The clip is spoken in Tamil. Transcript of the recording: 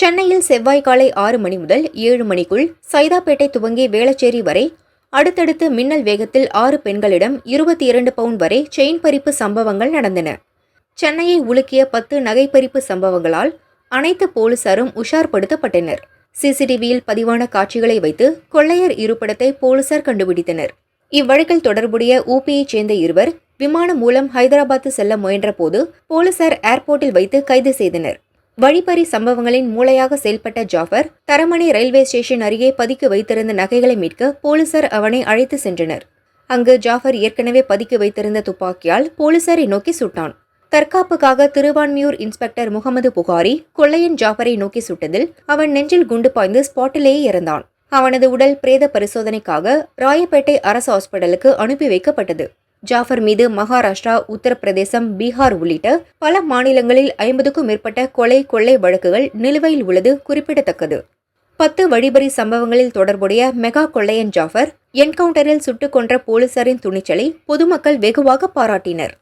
சென்னையில் செவ்வாய் காலை ஆறு மணி முதல் ஏழு மணிக்குள் சைதாப்பேட்டை துவங்கி வேளச்சேரி வரை அடுத்தடுத்து மின்னல் வேகத்தில் ஆறு பெண்களிடம் இருபத்தி இரண்டு பவுன் வரை செயின் பறிப்பு சம்பவங்கள் நடந்தன. சென்னையை உலுக்கிய பத்து நகைப்பறிப்பு சம்பவங்களால் அனைத்து போலீசாரும் உஷார்படுத்தப்பட்டனர். சிசிடிவியில் பதிவான காட்சிகளை வைத்து கொள்ளையர் இருப்பிடத்தை போலீசார் கண்டுபிடித்தனர். இவ்வழக்கில் தொடர்புடைய ஊபியைச் சேர்ந்த இருவர் விமானம் மூலம் ஹைதராபாத் செல்ல முயன்றபோது போலீசார் ஏர்போர்ட்டில் வைத்து கைது செய்தனர். வழிப்பறி சம்பவங்களின் மூளையாக செயல்பட்ட ஜாஃபர் தரமணி ரயில்வே ஸ்டேஷன் அருகே பதுக்கி வைத்திருந்த நகைகளை மீட்க போலீசார் அவனை அழைத்து சென்றனர். அங்கு ஜாஃபர் ஏற்கனவே பதுக்கி வைத்திருந்த துப்பாக்கியால் போலீசாரை நோக்கி சுட்டான். தற்காப்புக்காக திருவான்மியூர் இன்ஸ்பெக்டர் முகமது புகாரி கொள்ளையன் ஜாஃபரை நோக்கி சுட்டதில் அவன் நெஞ்சில் குண்டு பாய்ந்து ஸ்பாட்டிலேயே இறந்தான். அவனது உடல் பிரேத பரிசோதனைக்காக ராயப்பேட்டை அரசு ஹாஸ்பிட்டலுக்கு அனுப்பி வைக்கப்பட்டது. ஜாஃபர் மீது மகாராஷ்டிரா உத்தரப்பிரதேசம் பீகார் உள்ளிட்ட பல மாநிலங்களில் ஐம்பதுக்கும் மேற்பட்ட கொலை கொள்ளை வழக்குகள் நிலுவையில் உள்ளது குறிப்பிடத்தக்கது. பத்து வழிபறி சம்பவங்களில் தொடர்புடைய மெகா கொள்ளையன் ஜாஃபர் என்கவுண்டரில் சுட்டுக் கொன்ற போலீசாரின் துணிச்சலை பொதுமக்கள் வெகுவாக பாராட்டினர்.